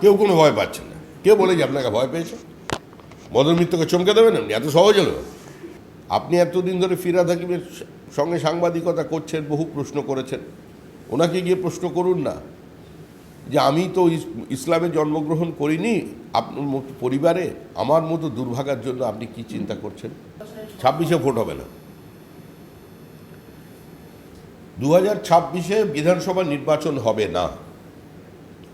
কেউ কোনো ভয় পাচ্ছেন না। কে বলে যে, আপনাকে ভয় পেয়েছে? মদন মিত্রকে চমকে দেবেন আপনি এত সহজ হলো? আপনি এতদিন ধরে ফিরাদ হাকিমের সঙ্গে সাংবাদিকতা করছেন, বহু প্রশ্ন করেছেন। ওনাকে গিয়ে প্রশ্ন করুন না যে, আমি তো ইসলামে জন্মগ্রহণ করিনি। আপনার মতো পরিবারে আমার মতো দুর্ভাগার জন্য আপনি কি চিন্তা করছেন? ছাব্বিশে ভোট হবে না। দু হাজার ছাব্বিশে বিধানসভা নির্বাচন হবে না।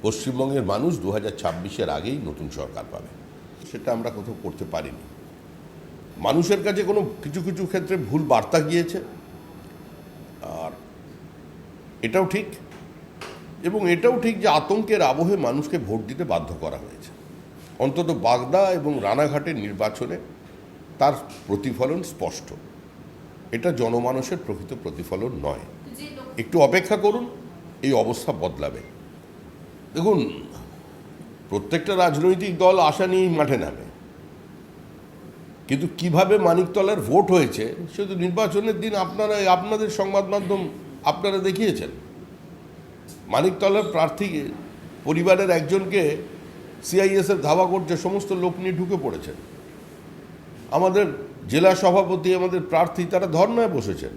পশ্চিমবঙ্গের মানুষ দু হাজার ছাব্বিশের আগেই নতুন সরকার পাবে। সেটা আমরা কোথাও করতে পারিনি। মানুষের কাছে কোনো কিছু কিছু ক্ষেত্রে ভুল বার্তা গিয়েছে। আর এটাও ঠিক। এবং এটাও ঠিক যে আতঙ্কের আবহে মানুষকে ভোট দিতে বাধ্য করা হয়েছে। অন্তত বাগদা এবং রানাঘাটের নির্বাচনে তার প্রতিফলন স্পষ্ট। এটা জনমানসের প্রকৃত প্রতিফলন নয়। একটু অপেক্ষা করুন এই অবস্থা বদলাবে। দেখুন, প্রত্যেকটা রাজনৈতিক দল আশা নিয়েই মাঠে নামে। কিন্তু কীভাবে মানিকতলার ভোট হয়েছে শুধু নির্বাচনের দিন আপনারা, আপনাদের সংবাদ মাধ্যম আপনারা দেখিয়েছেন। মানিকতলার প্রার্থী, পরিবারের একজনকে সিআইএসের ধাবা করছে, সমস্ত লোক নিয়ে ঢুকে পড়েছেন। আমাদের জেলা সভাপতি, আমাদের প্রার্থী, তারা ধর্নায় বসেছেন।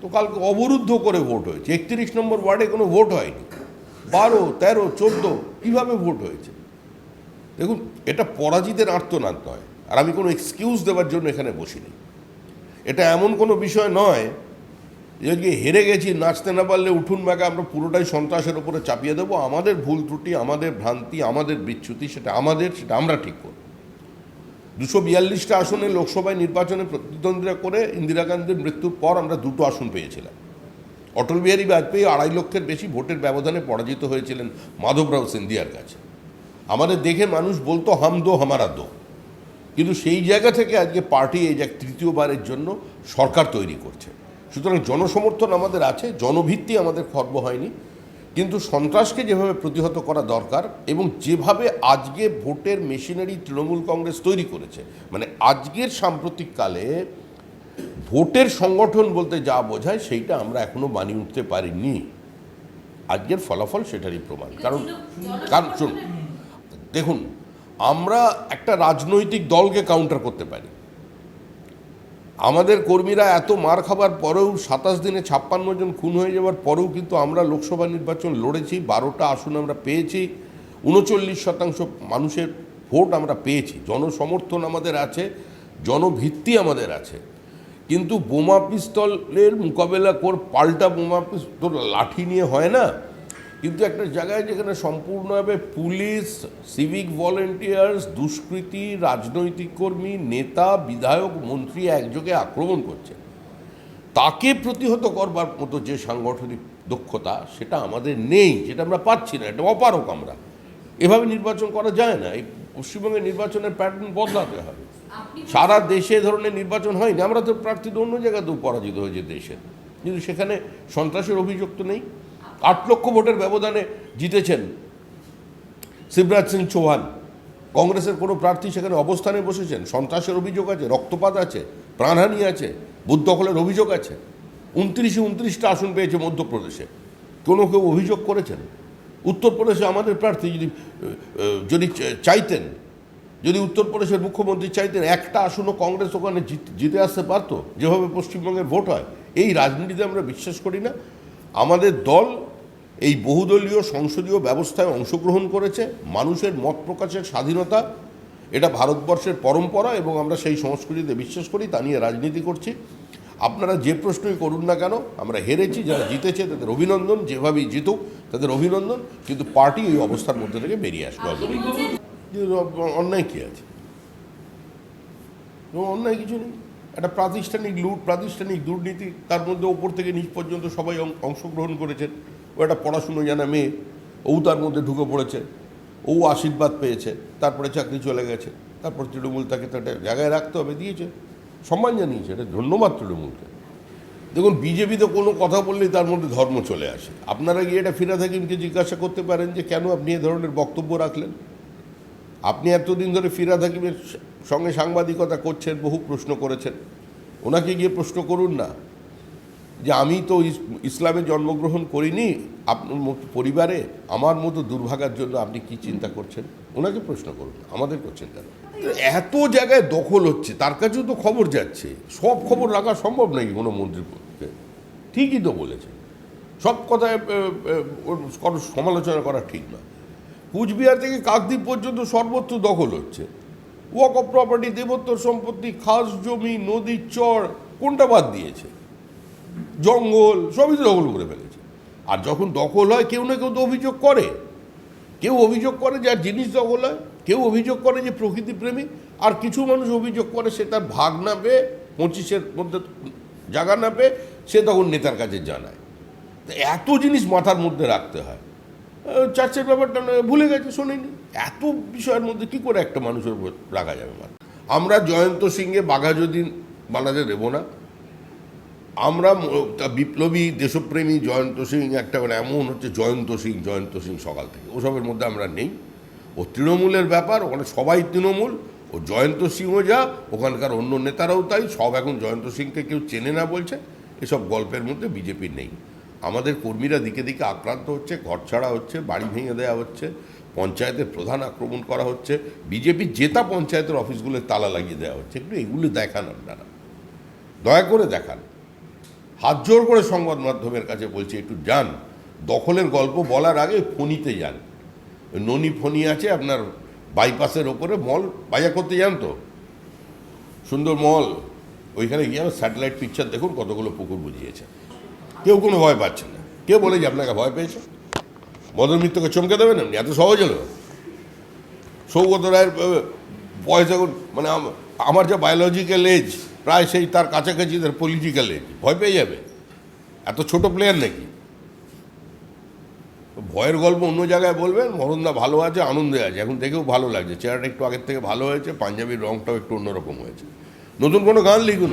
তো কালকে অবরুদ্ধ করে ভোট হয়েছে। একত্রিশ নম্বর ওয়ার্ডে কোনো ভোট হয়নি। বারো, তেরো, চোদ্দ, কীভাবে ভোট হয়েছে? দেখুন, এটা পরাজিতের আর্তনাদ নয়। আর আমি কোনো এক্সকিউজ দেওয়ার জন্য এখানে বসিনি। এটা এমন কোনো বিষয় নয় যে আজকে হেরে গেছি, নাচতে না পারলে উঠুন ব্যাগে আমরা পুরোটাই সন্ত্রাসের উপরে চাপিয়ে দেবো। আমাদের ভুল ত্রুটি, আমাদের ভ্রান্তি, আমাদের বিচ্যুতি, সেটা আমাদের, সেটা আমরা ঠিক করব। দুশো বিয়াল্লিশটা আসনে লোকসভায় নির্বাচনে প্রতিদ্বন্দ্বিতা করে ইন্দিরা গান্ধীর মৃত্যুর পর আমরা দুটো আসন পেয়েছিলাম। অটল বিহারী বাজপেয়ী আড়াই লক্ষের বেশি ভোটের ব্যবধানে পরাজিত হয়েছিলেন মাধবরাও সিন্ধিয়ার কাছে। আমাদের দেখে মানুষ বলতো, হাম দো, হামারা দো। কিন্তু সেই জায়গা থেকে আজকে পার্টি এই যে তৃতীয়বারের জন্য সরকার তৈরি করছে। সুতরাং জনসমর্থন আমাদের আছে জনভিত্তি আমাদের খর্ব হয়নি। কিন্তু সন্ত্রাসকে যেভাবে প্রতিহত করা দরকার এবং যেভাবে আজকে ভোটের মেশিনারি তৃণমূল কংগ্রেস তৈরি করেছে মানে আজকের সাম্প্রতিককালে ভোটের সংগঠন বলতে যা বোঝায় সেইটা আমরা এখনও মানিয়ে উঠতে পারিনি। আজকের ফলাফল সেটারই প্রমাণ। কারণ কারণ শুনুন দেখুন আমরা একটা রাজনৈতিক দলকে কাউন্টার করতে পারি। আমাদের কর্মীরা এত মার খাবার পরেও সাতাশ দিনে ছাপ্পান্ন জন খুন হয়ে যাওয়ার পরেও কিন্তু আমরা লোকসভা নির্বাচন লড়েছি বারোটা আসন আমরা পেয়েছি উনচল্লিশ শতাংশ মানুষের ভোট আমরা পেয়েছি। জনসমর্থন আমাদের আছে জনভিত্তি আমাদের আছে। কিন্তু বোমা পিস্তলের মোকাবেলা কর, পাল্টা বোমা পিস্তল, লাঠি নিয়ে হয় না। কিন্তু একটা জায়গায় যেখানে সম্পূর্ণভাবে পুলিশ সিভিক ভলেন্টিয়ার্স দুষ্কৃতী, রাজনৈতিক কর্মী, নেতা, বিধায়ক, মন্ত্রী একযোগে আক্রমণ করছে। তাকে প্রতিহত করবার মতো যে সাংগঠনিক দক্ষতা, সেটা আমাদের নেই, যেটা আমরা পাচ্ছি না, এটা অপারক আমরা। এভাবে নির্বাচন করা যায় না। এই পশ্চিমবঙ্গের নির্বাচনের প্যাটার্ন বদলাতে হবে। সারা দেশে ধরনের নির্বাচন হয়নি। আমরা তো প্রার্থী অন্য জায়গাতেও পরাজিত হয়েছে দেশে। কিন্তু সেখানে সন্ত্রাসের অভিযোগ তো নেই। আট লক্ষ ভোটের ব্যবধানে জিতেছেন শিবরাজ সিং চৌহান। কংগ্রেসের কোনো প্রার্থী সেখানে অবস্থানে বসেছেন? সন্ত্রাসের অভিযোগ আছে, রক্তপাত আছে, প্রাণহানি আছে, বুথ দখলের অভিযোগ আছে। উনত্রিশে উনত্রিশটা আসন পেয়েছে মধ্যপ্রদেশে। কোনো কেউ অভিযোগ করেছেন? উত্তরপ্রদেশে আমাদের প্রার্থী যদি যদি চাইতেন যদি উত্তরপ্রদেশের মুখ্যমন্ত্রী চাইতেন একটা আসনও কংগ্রেস ওখানে জিতে আসতে পারতো, যেভাবে পশ্চিমবঙ্গের ভোট হয়, এই রাজনীতিতে আমরা বিশ্বাস করি না। আমাদের দল এই বহুদলীয় সংসদীয় ব্যবস্থায় অংশগ্রহণ করেছে, মানুষের মত প্রকাশের স্বাধীনতা, এটা ভারতবর্ষের পরম্পরা এবং আমরা সেই সংস্কৃতিতে বিশ্বাস করি, তা নিয়ে রাজনীতি করছি। আপনারা যে প্রশ্নই করুন না কেন, আমরা হেরেছি, যারা জিতেছে তাদের অভিনন্দন, যেভাবেই জিতুক তাদের অভিনন্দন, কিন্তু পার্টি এই অবস্থার মধ্যে থেকে বেরিয়ে আসবে। যে অন্যায় কী আছে? অন্যায় কিছু নেই। একটা প্রাতিষ্ঠানিক লুট, প্রাতিষ্ঠানিক দুর্নীতি, তার মধ্যে ওপর থেকে নিচ পর্যন্ত সবাই অংশগ্রহণ করেছেন। ও একটা পড়াশুনো জানা মেয়ে, ও তার মধ্যে ঢুকে পড়েছে। ও আশীর্বাদ পেয়েছে, তারপরে চাকরি চলে গেছে। তারপর তৃণমূল তাকে তো একটা জায়গায় রাখতে হবে, দিয়েছে। সম্মান জানিয়েছে, এটা ধন্যবাদ তৃণমূলকে। দেখুন বিজেপিতে কোনো কথা বললেই তার মধ্যে ধর্ম চলে আসে। আপনারা গিয়ে এটা ফিরাদ হাকিমকে জিজ্ঞাসা করতে পারেন যে কেন আপনি এ ধরনের বক্তব্য রাখলেন? আপনি এতদিন ধরে ফিরাদ হাকিমের সঙ্গে সাংবাদিকতা করছেন, বহু প্রশ্ন করেছেন। ওনাকে গিয়ে প্রশ্ন করুন না। যে আমি তো ইসলামে জন্মগ্রহণ করিনি, আপনার মতো পরিবারে, আমার মতো দুর্ভাগার জন্য আপনি কি চিন্তা করছেন? ওনাকে প্রশ্ন করুন, আমাদের করছেন কেন? এত জায়গায় দখল হচ্ছে, তার কাছেও তো খবর যাচ্ছে। সব খবর রাখা সম্ভব নাকি কোনো মন্ত্রীর পক্ষে ঠিকই তো বলেছে সব কথায় সমালোচনা করা ঠিক না কুচবিহার থেকে কাকদ্বীপ পর্যন্ত সর্বত্র দখল হচ্ছে। ওয়াক অফ প্রপার্টি দেবোত্তর সম্পত্তি, খাস জমি নদীর চর, কোনটা বাদ দিয়েছে? জঙ্গল, সবই তো দখল করে ফেলেছে। আর যখন দখল হয়, কেউ না কেউ তো অভিযোগ করে। কেউ অভিযোগ করে যার জিনিস দখল হয়, কেউ অভিযোগ করে যে প্রকৃতি প্রেমী, আর কিছু মানুষ অভিযোগ করে সে তার ভাগ না পেয়ে, পঁচিশের মধ্যে জায়গা না পেয়ে, সে তখন নেতার কাছে জানায়। এত জিনিস মাথার মধ্যে রাখতে হয়। চার্চের ব্যাপারটা ভুলে গেছে, শোনেনি। এত বিষয়ের মধ্যে কি করে একটা মানুষের উপর রাখা যাবে মাথা আমরা জয়ন্ত সিংয়ে বাঘা যদি বানাতে দেবো না, আমরা বিপ্লবী দেশপ্রেমী জয়ন্ত সিং, একটা মানে এমন হচ্ছে জয়ন্ত সিং জয়ন্ত সিং সকাল থেকে। ওসবের মধ্যে আমরা নেই। ও তৃণমূলের ব্যাপার, ওখানে সবাই তৃণমূল, ও জয়ন্ত সিংও যা, ওখানকার অন্য নেতারাও তাই, সব এখন জয়ন্ত সিংকে কেউ চেনে না বলছে, এসব গল্পের মধ্যে বিজেপি নেই। আমাদের কর্মীরা দিকে দিকে আক্রান্ত হচ্ছে, ঘর ছাড়া হচ্ছে, বাড়ি ভেঙে দেওয়া হচ্ছে, পঞ্চায়েতের প্রধান আক্রমণ করা হচ্ছে, বিজেপি জেতা পঞ্চায়েতের অফিসগুলোর তালা লাগিয়ে দেওয়া হচ্ছে। একটু এগুলো দেখান আপনারা। দয়া করে দেখান। হাত জোর করে সংবাদ মাধ্যমের কাছে বলছি, একটু যান। দখলের গল্প বলার আগে ফণিতে যান। ননি ফণি আছে, আপনার বাইপাসের ওপরে মল বাজার করতে যান তো। সুন্দর মল। ওইখানে গিয়ে আমার স্যাটেলাইট পিকচার দেখুন, কতগুলো পুকুর বুঝিয়েছে। কেউ কোনো ভয় পাচ্ছে না। কেউ বলে যে, আপনাকে ভয় পেয়েছে? মদন মিত্রকে চমকে দেবেন এমনি? এত সহজ হলো। সৌগত রায়ের এখন মানে আমার যা বায়োলজিক্যাল এজ প্রায় সেই তার কাছাকাছি তার পলিটিক্যাল এজ ভয় পেয়ে যাবে। এত ছোট প্লেয়ার নাকি? ভয়ের গল্প অন্য জায়গায় বলবেন মরণদা ভালো আছে, আনন্দে আছে। এখন দেখেও ভালো লাগছে। চেহারাটা একটু আগের থেকে ভালো হয়েছে, পাঞ্জাবির রংটাও একটু অন্যরকম হয়েছে। নতুন কোনো গান লিখুন?